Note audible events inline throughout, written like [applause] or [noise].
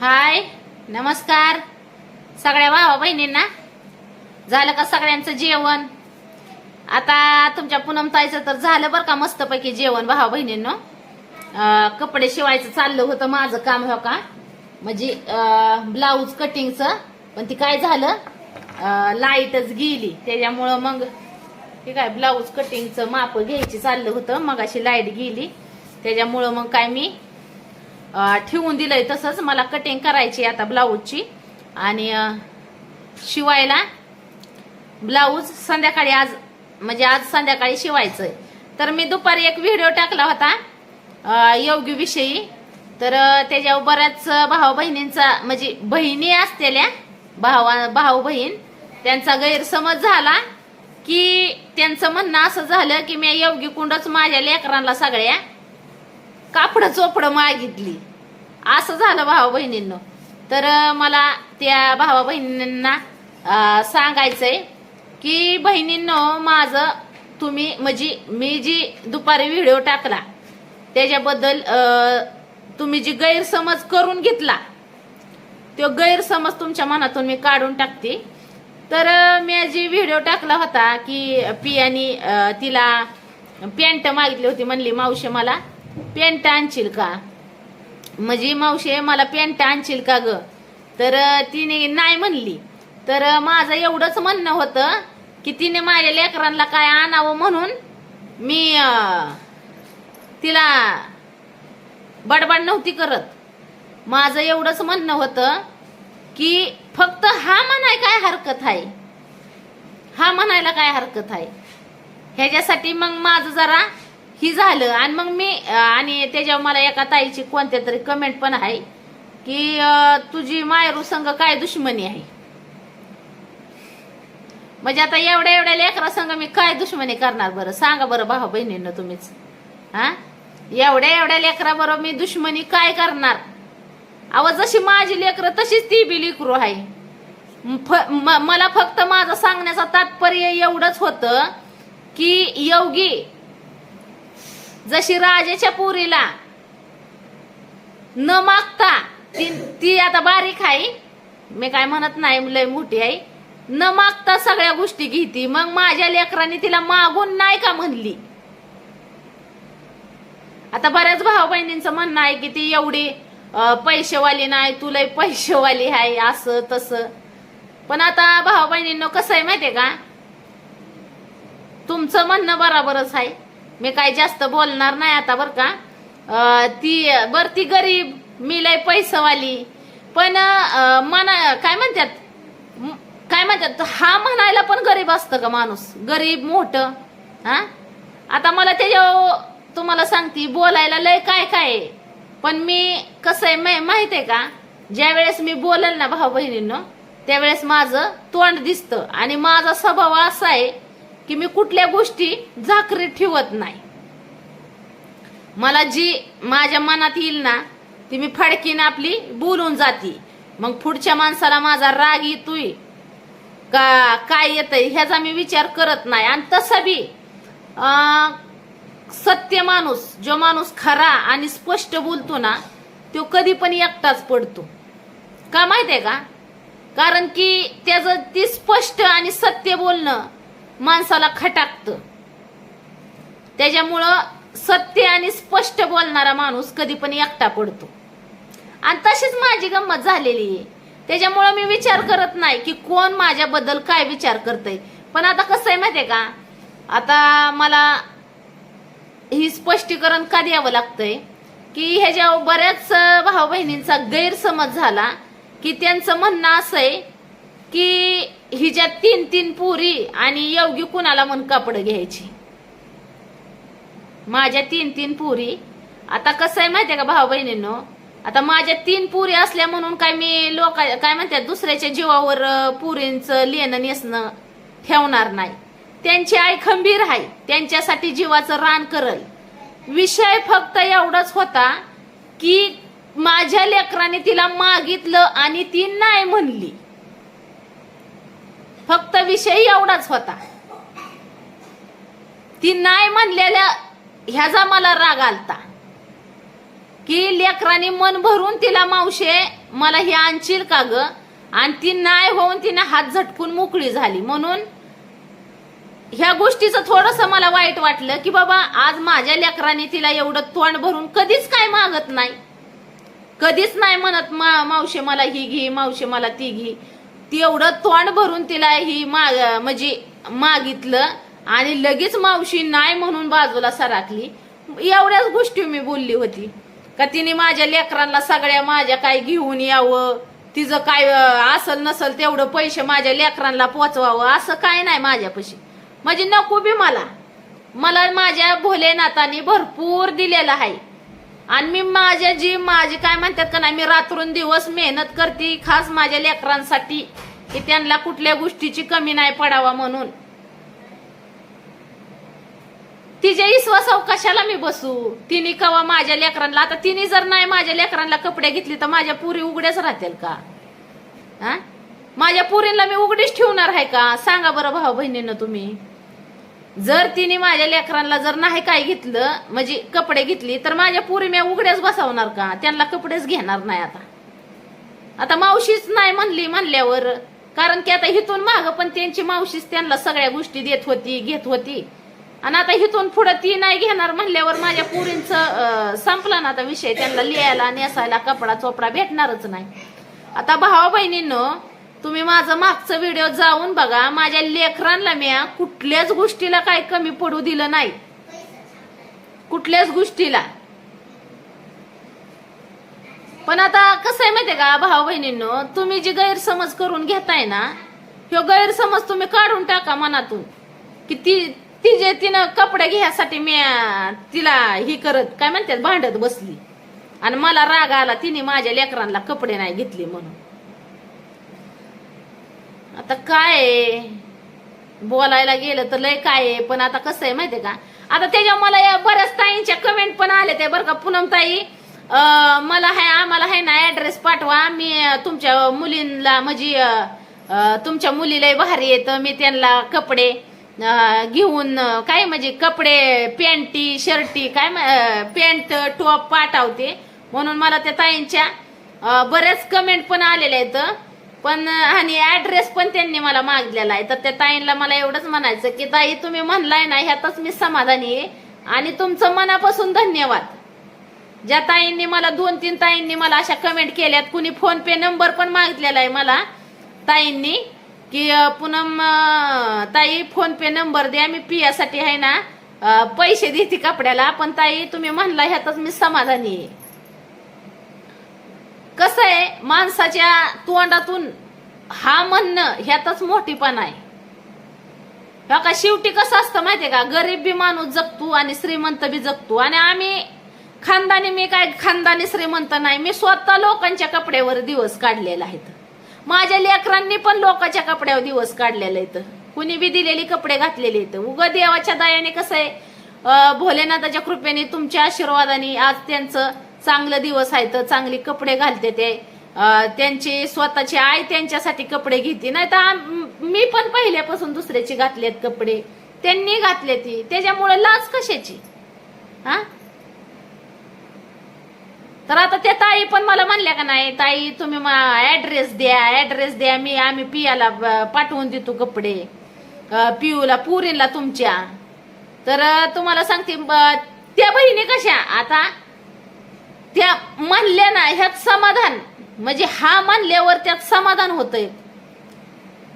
हाय नमस्कार. सगळ्या भावा बहिणींना. झालं का सगळ्यांचं जेवण? आता तुमच्या पुनमताईचं तर झालं बरं का मस्तपैकी जेवण भावा बहिणींनो. कपडे शिवायचं चाललं होतं माझं काम हो का? म्हणजे ब्लाऊज कटिंगचं पण ती काय झालं? लाईटच गेली. त्याच्यामुळं मग ते काय ब्लाऊज कटिंगचं माप घ्यायची चाललं होतं. मग अशी लाइट गेली. त्याच्यामुळं मग काय मी ठेवून दिलंय तसंच मला कटिंग करायची आता ब्लाऊजची आणि शिवायला ब्लाऊज संध्याकाळी आज म्हणजे आज संध्याकाळी शिवायचंय. तर मी दुपारी एक व्हिडिओ टाकला होता योगीविषयी तर त्याच्यावर बऱ्याच भाऊ बहिणींचा म्हणजे बहिणी असलेल्या भावा भाऊ बहीण त्यांचा गैरसमज झाला की त्यांचं म्हणणं असं झालं की मी योगी कुंडच माझ्या लेकरांना सगळ्या कापड चोपड मागितली. असं झालं भावा बहिणींनो. तर मला त्या भावा बहिणींना सांगायचंय की बहिणींनो माझं तुम्ही म्हणजे मी जी दुपारी व्हिडिओ टाकला त्याच्याबद्दल तुम्ही जी गैरसमज करून घेतला तो गैरसमज तुमच्या मनातून मी काढून टाकते. तर मी जी व्हिडिओ टाकला होता की पियानी तिला पॅन्ट मागितली होती म्हणली मावशी मला पॅन्ट आणशील का? म्हणजे मावशी मला पॅन्ट आणशील का ग? तर तिने नाही म्हणली. तर माझं एवढंच म्हणणं होतं की तिने माझ्या लेकरांना काय आणावं म्हणून मी तिला बडबड नव्हती करत. माझं एवढंच म्हणणं होतं की फक्त हा म्हणाय काय हरकत आहे? हा म्हणायला काय हरकत आहे? ह्याच्यासाठी मग माझं जरा ही झालं. आणि मग मी आणि त्याच्यावर मला एका ताईची कोणत्या तरी कमेंट पण आहे की तुझी मायरू संघ काय दुश्मनी आहे? म्हणजे आता एवढ्या एवढ्या लेकरा संघ मी काय दुश्मनी करणार बरं? सांगा बरं भाऊ बहिणींना तुम्हीच. हा? एवढ्या एवढ्या लेकरा बरोबर मी दुश्मनी काय करणार? अव जशी माझी लेकरं तशीच ती बी लेकरू आहे. फ- म- मला फक्त माझं सांगण्याचं तात्पर्य एवढंच होतं की योगी जशी राजाच्या पुरीला न मागता ती ती आता बारीक आहे. मी काय म्हणत नाही लय मोठी आहे. न मागता सगळ्या गोष्टी घेती. मग माझ्या लेकरांनी तिला मागून नाही का म्हणली? आता बऱ्याच भाऊ बहिणींचं म्हणणं आहे की ती एवढी पैसेवाली नाही तुला पैसेवाली आहे असं तसं. पण आता भाऊ बहिणींना कसं आहे माहितीये का? तुमचं म्हणणं बरोबरच आहे. मी काय जास्त बोलणार नाही आता बर का. ती बर ती गरीब मी लय पैसेवाली. पण मना काय म्हणतात? काय म्हणतात? हा म्हणायला पण गरीब असतं का माणूस? गरीब मोठं हा? आता मला त्याच्या तुम्हाला सांगते बोलायला लय काय काय आहे. पण मी कसं आहे माहीत आहे का? ज्या वेळेस मी बोलेल ना भाऊ बहिणींनो त्यावेळेस माझं तोंड दिसतं. आणि माझा स्वभाव असा आहे की मी कुठल्या गोष्टी झाकरीत ठेवत नाही. मला जी माझ्या मनात येईल ना ती मी फडकीन आपली बोलून जाती. मग पुढच्या माणसाला माझा राग येतोय. का काय येतंय ह्याचा मी विचार करत नाही. आणि तसं बी सत्य माणूस जो माणूस खरा आणि स्पष्ट बोलतो ना तो कधी पण एकटाच पडतो. का माहितीये का? कारण की त्याचं ती स्पष्ट आणि सत्य बोलणं माणसाला खटाकतं. त्याच्यामुळं सत्य आणि स्पष्ट बोलणारा माणूस कधी पण एकटा पडतो. आणि तशीच माझी गंमत झालेली आहे. त्याच्यामुळं मी विचार करत नाही की कोण माझ्याबद्दल काय विचार करतय. पण आता कसं आहे माहितीये का? आता मला ही स्पष्टीकरण का द्यावं लागतंय? की ह्याच्या बऱ्याच भाऊ बहिणींचा गैरसमज झाला की त्यांचं म्हणणं असं आहे की हिच्या तीन तीन पुरी आणि योगी कुणाला मन कापड घ्यायची? माझ्या तीन तीन पुरी. आता कसं आहे माहितीये का भाऊ बहिणींनो आता माझ्या तीन पुरी असल्या म्हणून काय मी लोक काय म्हणतात दुसऱ्याच्या जीवावर पुरींचं लेणं नेसणं ठेवणार नाही. त्यांची आई खंबीर आहे. त्यांच्यासाठी जीवाचं रान करल. विषय फक्त एवढाच होता की माझ्या लेकराने तिला मागितलं आणि ती नाही म्हणली. फक्त विषय एवढाच होता. ती नाही म्हणलेल्या ह्याचा मला राग आलता. की लेकरांनी मन भरून तिला मावशे मला हे आणशील का ग? आणि ती नाही होऊन तिने हात झटकून मोकळी झाली. म्हणून ह्या गोष्टीचं थोडस मला वाईट वाटलं की बाबा आज माझ्या लेकराने तिला एवढं तोंड भरून कधीच काय मागत नाही. कधीच नाही म्हणत मावशे मला ही घे मावशे मला ती घे. ती एवढं तोंड भरून तिला ही माग म्हणजे मागितलं आणि लगेच मावशी नाही म्हणून बाजूला सराकली एवढ्याच गोष्टी मी बोलली होती. का तिने माझ्या लेकरांना सगळ्या माझ्या काय घेऊन यावं. तिचं काय असल नसल तेवढं पैसे माझ्या लेकरांना पोचवावं. असं काय नाही माझ्यापाशी. म्हणजे नको बी मला. मला माझ्या भोलेनाथाने भरपूर दिलेलं आहे. आणि मी माझ्या जी माझी काय म्हणतात का नाही मी रात्रून दिवस मेहनत करते खास माझ्या लेकरांसाठी की त्यांना कुठल्या गोष्टीची कमी नाही पडावा म्हणून. तिच्या विश्वासाव कशाला मी बसू? तिने कवा माझ्या लेकरांना आता तिने जर नाही माझ्या लेकरांना कपडे घेतले तर माझ्या पुरी उघड्याच राहतील का? हा? माझ्या पुरीला मी उघडीच ठेवणार आहे का? सांगा बरं भाऊ बहिणीनं तुम्ही. जर तिने माझ्या लेकरांना जर नाही काय घेतलं म्हणजे कपडे घेतली तर माझ्या पुरी म्या उघड्याच बसवणार का? त्यांना कपडेच घेणार नाही आता. आता मावशीच नाही म्हणली म्हणल्यावर कारण की आता हिथून माग पण त्यांची मावशीच त्यांना सगळ्या गोष्टी देत होती घेत होती. आणि आता हिथून पुढे ती नाही घेणार म्हणल्यावर माझ्या पुरींचं संपला ना आता विषय. त्यांना लिहायला नेसायला कपडा चोपडा भेटणारच नाही. आता भावा बहिणींनो तुम्ही माझं मागचं व्हिडिओ जाऊन बघा. माझ्या लेकरांना मी कुठल्याच गोष्टीला काय कमी पडू दिलं नाही. कुठल्याच गोष्टीला. पण आता कसं आहे माहितीये का भाऊ बहिणींनो तुम्ही जी गैरसमज करून घेताय ना ह्यो गैरसमज तुम्ही काढून टाका मनातून. की ती ती जे तिनं कपडे घ्यायसाठी मी तिला ही करत काय म्हणतात भांडत बसली. आणि मला राग आला तिने माझ्या लेकरांना कपडे नाही घेतले म्हणून. आता काय आहे? बोलायला गेलं तर लय काय आहे? पण आता कसं आहे माहितीये का? आता त्याच्या मला या बऱ्याच ताईंच्या कमेंट पण आले ते बरं का? पूनम ताई मला हाय आम्हाला आहे ना ऍड्रेस पाठवा. मी तुमच्या मुलींना म्हणजे तुमच्या मुलीला भारी येत मी त्यांना कपडे घेऊन काय म्हणजे कपडे पॅन्टी शर्टी काय पॅन्ट टॉप पाठवते. म्हणून मला त्या ताईंच्या बऱ्याच कमेंट पण आलेल्या आहेत. पण आणि ऍड्रेस पण त्यांनी मला मागलेला आहे. तर त्या ताईंना मला एवढंच म्हणायचं की ताई तुम्ही म्हणलाय ना ह्यातच मी समाधानी आहे. आणि तुमचं मनापासून धन्यवाद. ज्या ताईंनी मला दोन तीन ताईंनी मला अशा कमेंट केल्यात कुणी फोन पे नंबर पण मागितलेला आहे मला ताईंनी की अं, पूनम ताई फोन पे नंबर द्या मी पियासाठी आहे ना पैसे देते कपड्याला पण ताई तुम्ही म्हणला ह्यातच मी समाधानी आहे. कसं आहे माणसाच्या तोंडातून हा म्हणणं ह्यातच मोठीपणा आहे. हो का शेवटी कसं असतं माहितीये का? गरीब बी माणूस जगतो आणि श्रीमंत बी जगतो. आणि आम्ही खानदानी मी काय खानदानी श्रीमंत नाही मी स्वतः लोकांच्या कपड्यावर दिवस काढलेला आहेत माझ्या लेकरांनी पण लोकांच्या कपड्यावर दिवस काढलेले आहेत कुणी बी दिलेली कपडे घातलेले आहेत. उग देवाच्या दयाने कसं आहे? भोलेनाथाच्या कृपेने तुमच्या आशीर्वादाने आज त्यांचं चांगलं दिवस आहे तर चांगले कपडे घालते ते. त्यांची स्वतःची आई त्यांच्यासाठी कपडे घेते. नाही तर मी पण पहिल्यापासून दुसऱ्याची घातलेत कपडे. त्यांनी घातले ती. त्याच्यामुळे लाज कशाची? हा? तर आता त्या ताई पण मला म्हणल्या का नाही ताई तुम्ही ऍड्रेस द्या ऍड्रेस द्या. मी आम्ही पियाला पाठवून देतो कपडे. अं, पियूला पुरीला तुमच्या. तर तुम्हाला सांगते ब- त्या बहिणी कशा? आता त्या मानल्या ना ह्यात समाधान. म्हणजे हा मानल्यावर त्यात समाधान होतंय.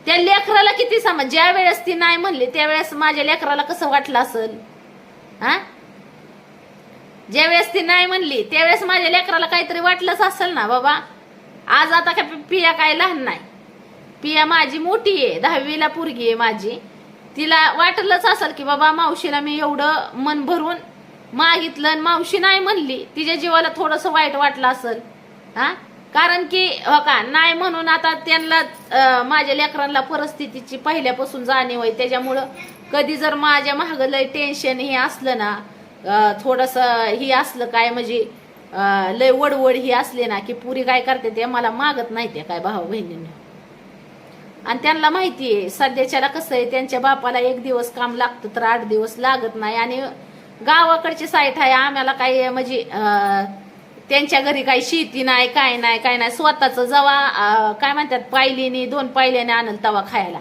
त्या लेकराला किती समा ज्या वेळेस ती नाही म्हणली त्यावेळेस माझ्या लेकराला कसं वाटलं असेल? हा? ज्या वेळेस ती नाही म्हणली त्यावेळेस माझ्या लेकराला काहीतरी वाटलंच असेल ना बाबा? आज आता काय पिया काय लहान नाही. पिया माझी मोठी आहे दहावीला पोरगी आहे माझी. तिला वाटलंच असेल की बाबा मावशीला मी एवढं मन भरून मागितलं आणि मावशी नाही म्हणली. तिच्या जीवाला थोडस वाईट वाटलं असेल. हा? कारण की हो का नाही म्हणून आता त्यांना माझ्या लेकरांना परिस्थितीची पहिल्यापासून जाणीव आहे. त्याच्यामुळं कधी जर माझ्या महाग टेन्शन हे असलं ना थोडस ही असलं काय म्हणजे लय वडवड ही असले ना की पुरी काय करते ते मला मागत नाही ते काय भाऊ बहिणींनी. आणि त्यांना माहिती आहे सध्याच्याला कसं आहे त्यांच्या बापाला एक दिवस काम लागतं तर आठ दिवस लागत नाही. आणि गावाकडची साईट आहे आम्हाला काही म्हणजे त्यांच्या घरी काही शेती नाही काय नाही काय नाही. स्वतःच जवा काय म्हणतात पायलीने दोन पायल्याने आणल तवा खायला.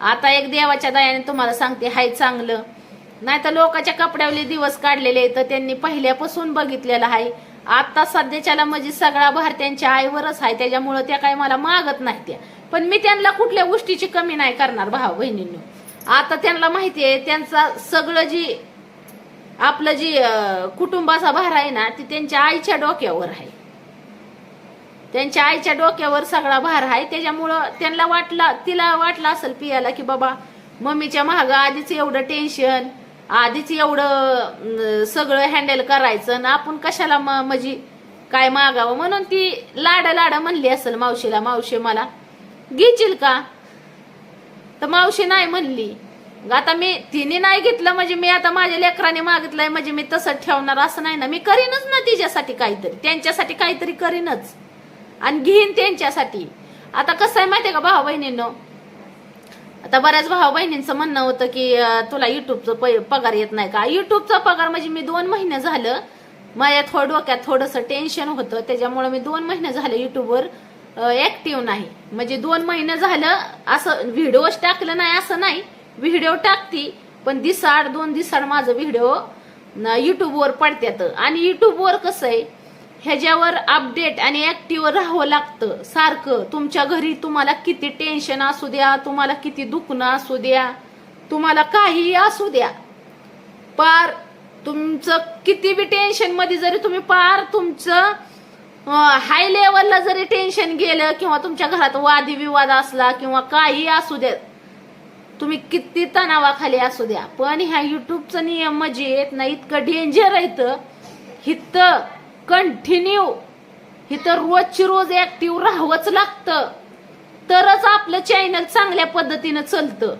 आता एक देवाच्या दयाने तुम्हाला सांगते हाय चांगलं. नाही तर लोकांच्या कपड्यावले दिवस काढलेले तर त्यांनी पहिल्यापासून बघितलेलं आहे. आता सध्याच्याला म्हणजे सगळा भार त्यांच्या आईवरच आहे त्याच्यामुळं त्या काही मला मागत नाही त्या. पण मी त्यांना कुठल्या गोष्टीची कमी नाही करणार भाऊ बहिणींनी आता त्यांना माहिती आहे त्यांचा सगळं जी आपलं जी कुटुंबाचा भार आहे ना ती त्यांच्या आईच्या डोक्यावर आहे. त्यांच्या आईच्या डोक्यावर सगळा भार आहे. त्याच्यामुळं त्यांना वाटला तिला वाटलं असेल पियाला की बाबा मम्मीच्या महाग आधीच एवढं टेन्शन आधीच एवढं सगळं हँडल करायचं आणि आपण कशाला म- म्हणजे काय मागावं म्हणून ती लाड लाड म्हणली असेल मावशीला मावशी मला घेशील का? तर मावशी नाही म्हणली. आता मी तिने नाही घेतलं म्हणजे मी आता माझ्या लेकराने मागितलंय म्हणजे मी तसं ठेवणार असं नाही ना. मी करीनच ना तिच्यासाठी काहीतरी त्यांच्यासाठी काहीतरी करीनच. आणि घेईन त्यांच्यासाठी. आता कसं आहे माहितीये का भाऊ बहिणींनो आता बऱ्याच भाऊ बहिणींचं म्हणणं होतं की तुला युट्यूबचं पगार येत नाही का? युट्यूबचा पगार म्हणजे मी दोन महिने झालं माझ्या थोडं डोक्यात थोडंसं टेन्शन होतं. त्याच्यामुळे मी दोन महिने झालं युट्यूबवर ऍक्टिव्ह नाही. म्हणजे दोन महिने झालं असं व्हिडिओच टाकलं नाही असं नाही. व्हिडिओ टाकती पण दिसाड दोन दिसाड माझं व्हिडिओ युट्यूबवर पडत्यात. आणि युट्यूबवर कसं आहे ह्याच्यावर अपडेट आणि ऍक्टिव्ह राहावं लागतं. सारखं तुमच्या घरी तुम्हाला किती टेन्शन असू द्या तुम्हाला किती दुखणं असू द्या तुम्हाला काहीही असू द्या. पार तुमचं किती बी टेन्शनमध्ये जरी तुम्ही पार तुमचं हाय लेवलला जरी टेन्शन गेलं किंवा तुमच्या घरात वादविवाद असला किंवा काही असू द्या तुम्ही किती तणावाखाली असू द्या. पण ह्या युट्यूबचं नियम म्हणजे येत नाही इतकं डेंजर येत हित कंटिन्यू इथं रोजची रोज ऍक्टिव्ह राहावंच लागतं. तरच आपलं चॅनल चांगल्या पद्धतीनं चालतं.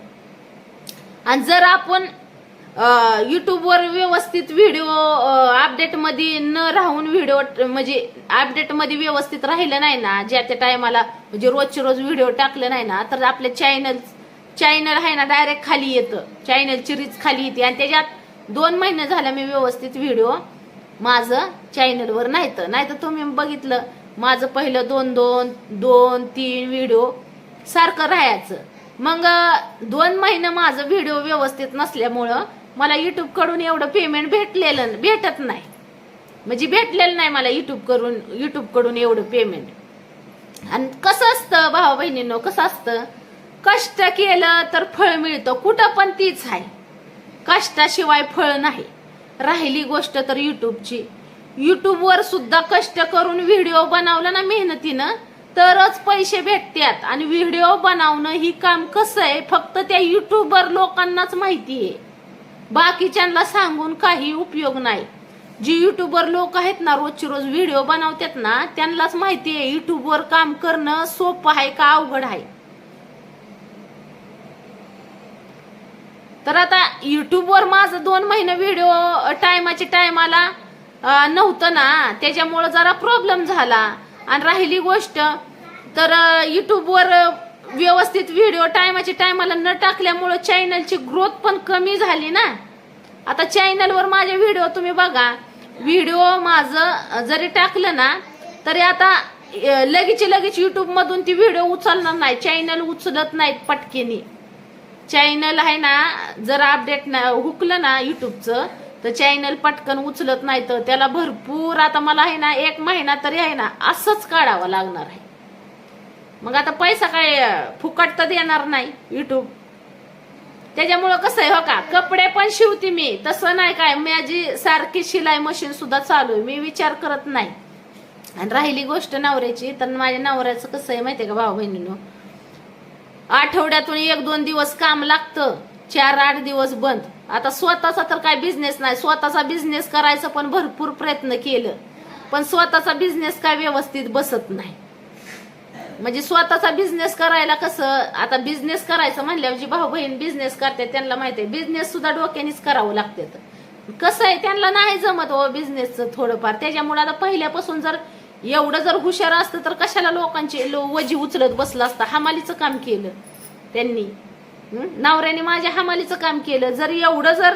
आणि जर आपण युट्यूबवर व्यवस्थित व्हिडिओ अपडेटमध्ये न राहून व्हिडिओ म्हणजे अपडेटमध्ये व्यवस्थित राहिलं नाही ना ज्या त्या टायमाला म्हणजे रोजचे रोज व्हिडिओ टाकलं नाही ना तर आपल्या चॅनल चॅनल आहे ना डायरेक्ट खाली येतं. चॅनलची रीच खाली येते. आणि त्याच्यात दोन महिने झाले मी व्यवस्थित व्हिडिओ माझं चॅनलवर नाही तर नाही तर तुम्ही बघितलं माझं पहिलं दोन दोन दोन तीन व्हिडिओ सारखं राहायचं. मग दोन महिने माझं व्हिडिओ व्यवस्थित नसल्यामुळं मला युट्यूबकडून एवढं पेमेंट भेटलेलं भेटत नाही. म्हणजे भेटलेलं नाही मला युट्यूब करून युट्यूबकडून एवढं पेमेंट आणि कसं असतं भावा बहिणींनो कसं असतं? कष्ट केलं तर फळ मिळतं. कुठं पण तीच आहे. कष्टाशिवाय फळ नाही. राहिली गोष्ट तर युट्यूबची युट्यूबवर सुद्धा कष्ट करून व्हिडिओ बनवला ना मेहनतीनं तरच पैसे भेटतात आणि व्हिडिओ बनवणं ही काम कसं आहे फक्त त्या युट्यूबवर लोकांनाच माहिती आहे. बाकीच्यांना सांगून काही उपयोग नाही. जी युट्यूबवर लोक आहेत ना रोजची रोज व्हिडिओ बनवतात ना त्यांनाच माहिती आहे युट्यूबवर काम करणं सोपं आहे का अवघड आहे? तर आता युट्यूबवर माझं दोन महिने व्हिडिओ टायमाची टायमाला नव्हतं ना. त्याच्यामुळं जरा प्रॉब्लेम झाला. आणि राहिली गोष्ट तर युट्यूबवर व्यवस्थित व्हिडिओ टायमाची टायमाला न टाकल्यामुळं चॅनलची ग्रोथ पण कमी झाली ना. आता चॅनलवर माझे व्हिडिओ तुम्ही बघा. व्हिडिओ माझं जरी टाकलं ना तरी आता लगेच लगेच युट्यूबमधून ती व्हिडिओ उचलणार नाही. चॅनल उचलत नाहीत पटकेनी. चॅनल आहे ना जर अपडेट हुकलं ना युट्यूबचं तर चॅनल पटकन उचलत नाही तर त्याला भरपूर आता मला आहे ना एक महिना तरी आहे ना असंच काढावं लागणार आहे. मग आता पैसा काय फुकट तर देणार नाही युट्यूब त्याच्यामुळं कसं आहे हो का कपडे पण शिवते मी तसं नाही काय माझी सारखी शिलाई मशीन सुद्धा चालू आहे मी विचार करत नाही. आणि राहिली गोष्ट नवऱ्याची तर माझ्या नवऱ्याचं कसं आहे माहितीये का भाऊ बहिणीनो आठवड्यातून एक दोन दिवस काम लागतं. चार आठ दिवस बंद. आता स्वतःचा तर काय बिझनेस नाही. स्वतःचा बिझनेस करायचा पण भरपूर प्रयत्न केलं. पण स्वतःचा बिझनेस काय व्यवस्थित बसत नाही. म्हणजे स्वतःचा बिझनेस करायला कसं आता बिझनेस करायचं म्हणल्यावर जी भाऊ बहीण बिझनेस करते त्यांना माहिती आहे बिझनेस सुद्धा डोक्यानेच करावं लागते. कसं आहे त्यांना नाही जमत हो बिझनेसचं थोडंफार. त्याच्यामुळे आता पहिल्यापासून जर एवढं जर हुशार असतं तर कशाला लोकांचे लो- वजी उचलत बसलं असतं? हमालीचं काम केलं त्यांनी. नवऱ्याने माझ्या हमालीचं काम केलं. जर एवढं जर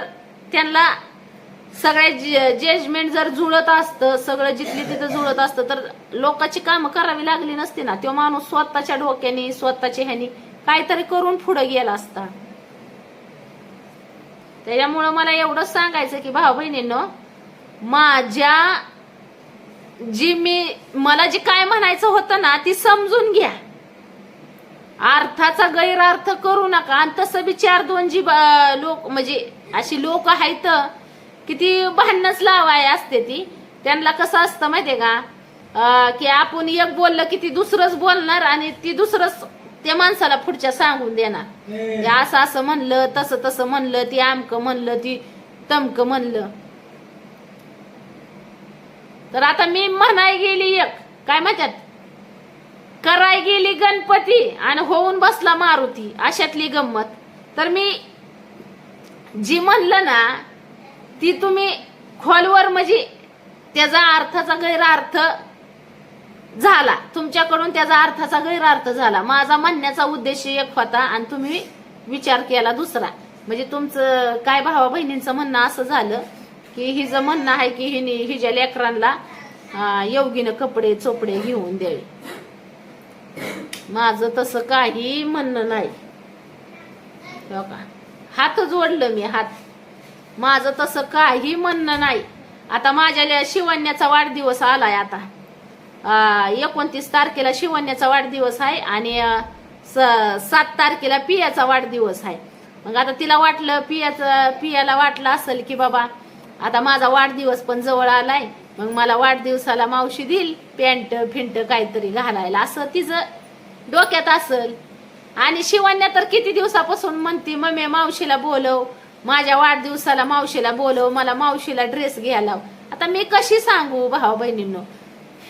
त्यांना सगळ्या जजमेंट जर जुळत असतं सगळं जिथली तिथं जुळत असतं तर लोकांची कामं करावी लागली नसती ना. तो माणूस स्वतःच्या डोक्याने स्वतःच्या ह्यानी काहीतरी करून पुढे गेला असता. त्याच्यामुळं मला एवढंच सांगायचं की भाऊ बहिणींनो माझ्या जी मी मला जे काय म्हणायचं होतं ना ती समजून घ्या. अर्थाचा गैरअर्थ करू नका. आणि तसं बी चार दोन जी लोक म्हणजे अशी लोक आहेत की ती भांडणच लावाय असते ती. त्यांना कसं असतं माहितीये का? की आपण एक बोललं की ती दुसरंच बोलणार आणि ती दुसरंच त्या माणसाला पुढच्या सांगून देणार. असं असं म्हणलं तसं तसं म्हणलं ती आमकं म्हणलं ती तमकं म्हणलं. तर आता मी म्हणाय गेली एक. काय म्हणतात? कराय गेली गणपती आणि होऊन बसला मारुती. अशातली गंमत. तर मी जी म्हणलं ना ती तुम्ही खोलवर म्हणजे त्याचा अर्थाचा गैरअर्थ झाला. तुमच्याकडून त्याचा अर्थाचा गैरअर्थ झाला. माझा म्हणण्याचा उद्देश एक होता आणि तुम्ही विचार केला दुसरा. म्हणजे तुमचं काय भावा बहिणींचं म्हणणं असं झालं. की हिचं म्हणणं आहे की हिने हिच्या लेकरांना योगीनं कपडे चोपडे घेऊन द्यावे. माझं तसं काही म्हणणं नाही. हो का? हात जोडलं मी हात. माझं तसं काही म्हणणं नाही. आता माझ्या ले- शिवण्याचा वाढदिवस आलाय आता. एकोणतीस तारखेला शिवण्याचा वाढदिवस आहे आणि स- सात तारखेला पियाचा वाढदिवस आहे. मग आता तिला वाटलं पियाचं पियाला वाटलं असेल की बाबा आता माझा वाढदिवस पण जवळ आलाय. मग मला वाढदिवसाला मावशी देईल पॅन्ट फिंट काहीतरी घालायला. असं तिचं डोक्यात असल. आणि शिवण्या तर किती दिवसापासून म्हणते मम्मी मावशीला बोलव. माझ्या वाढदिवसाला मावशीला बोलव. मला मावशीला ड्रेस घ्यायला आता मी कशी सांगू भाऊ बहिणींनो?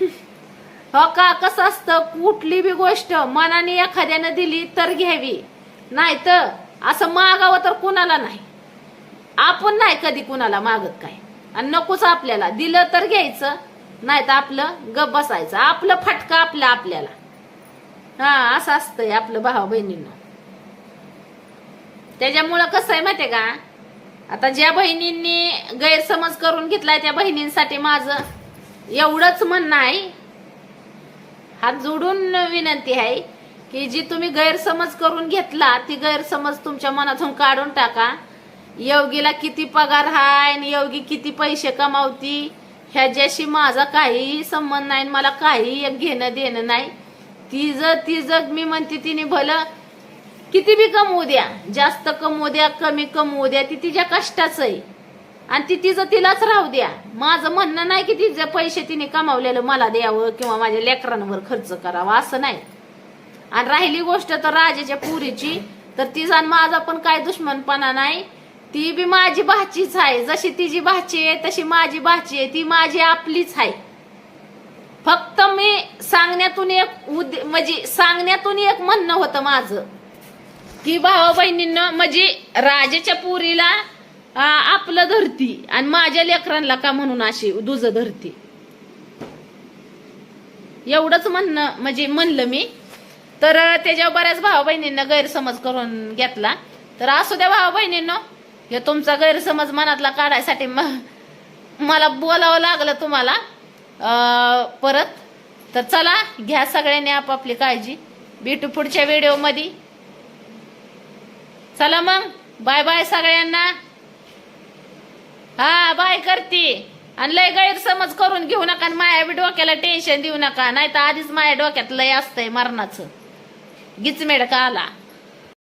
[laughs] हो का? कसं असतं? कुठली बी गोष्ट मनाने एखाद्यानं दिली तर घ्यावी. नाही तर असं मागावं तर कुणाला नाही. आपण नाही कधी कुणाला मागत काय. आणि नकोच आपल्याला. दिलं तर घ्यायचं नाही तर आपलं गप बसायचं. आपलं फटका आपलं आपल्याला. हा असं असतंय आपलं भाऊ बहिणींना. त्याच्यामुळं कसं आहे माहितीये का? आता ज्या बहिणींनी गैरसमज करून घेतलाय त्या बहिणींसाठी माझं एवढंच म्हणणं आहे. हात जोडून विनंती आहे की जी तुम्ही गैरसमज करून घेतला ती गैरसमज तुमच्या मनातून काढून टाका. योगीला किती पगार हाय आणि योगी किती पैसे कमावती? ह्याच्याशी माझा काहीही संबंध नाही आणि मला काही एक घेणं देणं नाही. ती जर ती जर मी म्हणते तिने भलं किती बी कमवू द्या जास्त कमवू द्या कमी कमवू द्या ती तिच्या कष्टाचं आहे आणि ती तिचं तिलाच राहू द्या. माझं म्हणणं नाही की तिचे पैसे तिने कमावलेलं मला द्यावं किंवा माझ्या लेकरांवर खर्च करावा असं नाही. आणि राहिली गोष्ट तर राजाच्या पुरीची तर तिचा माझा पण काय दुश्मनपणा नाही. ती बी माझी भाचीच आहे. जशी तिची भाची आहे तशी माझी भाची आहे. ती माझी आपलीच आहे. फक्त मी सांगण्यातून एक उद म्हणजे सांगण्यातून एक म्हणणं होतं माझं. की भावा बहिणींना म्हणजे राजाच्या पुरीला आपलं धरती आणि माझ्या लेकरांना का म्हणून अशी दुज धरती? एवढंच म्हणणं म्हणजे म्हणलं मी. तर त्याच्यावर बऱ्याच भावा बहिणींना गैरसमज करून घेतला. तर असू द्या भावा बहिणींना हे तुमचा गैरसमज मनातला काढायसाठी मला बोलावं लागलं तुम्हाला. परत. तर चला घ्या सगळ्यांनी आपापली काळजी. भेटू पुढच्या व्हिडिओमध्ये. चला मग. बाय बाय सगळ्यांना. हा बाय करते. आणि लय गैरसमज करून घेऊ नका आणि माया बी डोक्याला टेन्शन देऊ नका. नाही तर आधीच माया डोक्यात लय असतंय मरणाचं. गिचमेड का आला.